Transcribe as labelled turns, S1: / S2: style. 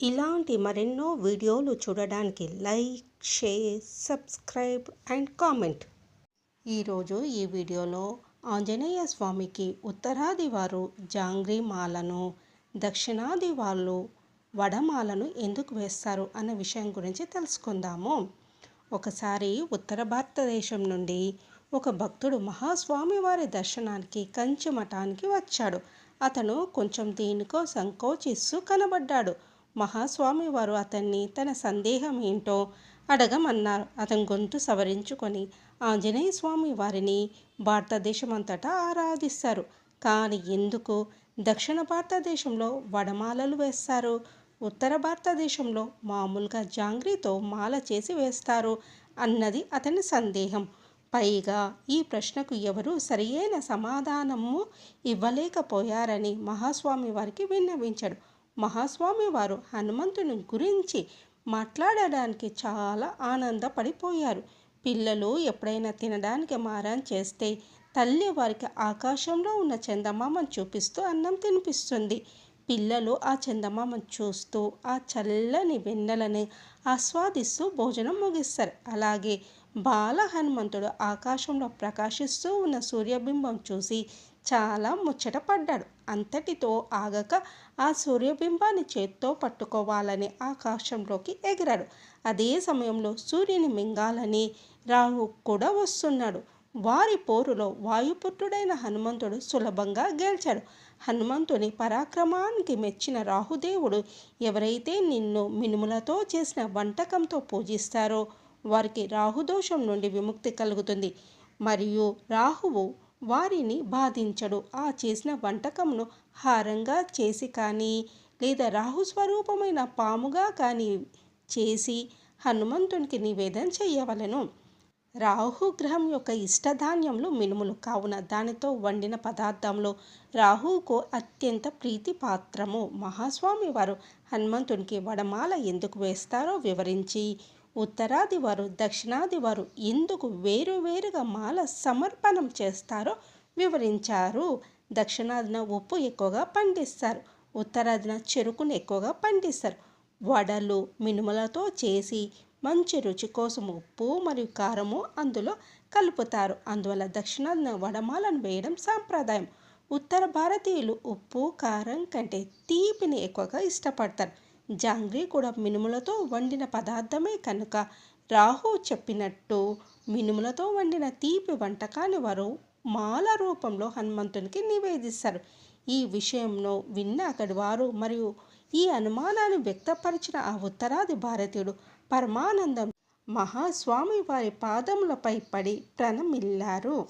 S1: ఇలాంటి మరెన్నో వీడియోలు చూడడానికి like share subscribe and comment. ఈరోజు ఈ వీడియోలో ఆంజనేయ స్వామికి ఉత్తరాది వారు జాంగ్రీ మాలను దక్షిణాది వాళ్ళు వడమాలను ఎందుకు వేస్తారు అన్న విషయం గురించి తెలుసుకుందాము. ఒకసారి ఉత్తర భారతదేశం నుండి ఒక భక్తుడు మహాస్వామి వారి దర్శనానికి కంచి మఠానికి వచ్చాడు. అతను కొంచెం దీనికో సంకోచిస్తూ కనబడ్డాడు. మహాస్వామి వారు అతన్ని తన సందేహం ఏంటో అడగమన్నారు. అతని గొంతు సవరించుకొని ఆంజనేయ స్వామి వారిని భారతదేశం అంతటా ఆరాధిస్తారు. కానీ ఎందుకు? దక్షిణ భారతదేశంలో వడమాలలు వేస్తారు. ఉత్తర భారతదేశంలో మామూలుగా జాంగ్రీతో మాల చేసి వేస్తారు అన్నది అతని సందేహం. పైగా ఈ ప్రశ్నకు ఎవరూ సరియైన సమాధానము ఇవ్వలేకపోయారని మహాస్వామి వారికి విన్నవించాడు. మహాస్వామి వారు హనుమంతుని గురించి మాట్లాడడానికి చాలా ఆనందపడిపోయారు. పిల్లలు ఎప్పుడైనా తినడానికి మారాన్ చేస్తే తల్లి వారికి ఆకాశంలో ఉన్న చందమామను చూపిస్తూ అన్నం తినిపిస్తుంది. పిల్లలు ఆ చందమామను చూస్తూ ఆ చల్లని వెన్నెలని ఆస్వాదిస్తూ భోజనం ముగిస్తారు. అలాగే బాల హనుమంతుడు ఆకాశంలో ప్రకాశిస్తూ ఉన్న సూర్యబింబం చూసి చాలా ముచ్చట పడ్డాడు. అంతటితో ఆగక ఆ సూర్యబింబాన్ని చేత్తో పట్టుకోవాలని ఆకాశంలోకి ఎగిరాడు. అదే సమయంలో సూర్యుని మింగాలని రాహు కూడా వస్తున్నాడు. వారి పోరులో వాయుపుత్రుడైన హనుమంతుడు సులభంగా గెలిచాడు. హనుమంతుని పరాక్రమానికి మెచ్చిన రాహుదేవుడు ఎవరైతే నిన్ను మినుములతో చేసిన వంటకంతో పూజిస్తారో వారికి రాహుదోషం నుండి విముక్తి కలుగుతుంది. మరియు రాహువు వారిని బాధించడు. ఆ చేసిన వంటకంను హారంగా చేసి కానీ లేదా రాహు స్వరూపమైన పాముగా కానీ చేసి హనుమంతునికి నివేదన చేయవలను. రాహుగ్రహం యొక్క ఇష్టధాన్యములు మినుములు. కావున దానితో వండిన పదార్థంలో రాహువుకు అత్యంత ప్రీతి పాత్రము మహాస్వామి వారు హనుమంతునికి వడమాల ఎందుకు వేస్తారో వివరించి ఉత్తరాది వారు దక్షిణాది వారు ఎందుకు వేరువేరుగా మాల సమర్పణం చేస్తారో వివరించారు. దక్షిణాదిన ఉప్పు ఎక్కువగా పండిస్తారు. ఉత్తరాదిన చెరుకును ఎక్కువగా పండిస్తారు. వడలు మినుములతో చేసి మంచి రుచి కోసం ఉప్పు మరియు కారము అందులో కలుపుతారు. అందువల్ల దక్షిణాదిన వడమాలను వేయడం సాంప్రదాయం. ఉత్తర భారతీయులు ఉప్పు కారం కంటే తీపిని ఎక్కువగా ఇష్టపడతారు. జాంగ్రీ కూడా మినుములతో వండిన పదార్థమే కనుక రాహు చెప్పినట్టు మినుములతో వండిన తీపి వంటకాన్ని వారు మాల రూపంలో హనుమంతునికి నివేదిస్తారు. ఈ విషయంలో విన్న అక్కడి వారు మరియు ఈ అనుమానాన్ని వ్యక్తపరిచిన ఆ ఉత్తరాది భారతీయుడు పరమానందం మహాస్వామి వారి పాదములపై పడి ప్రణమిల్లారు.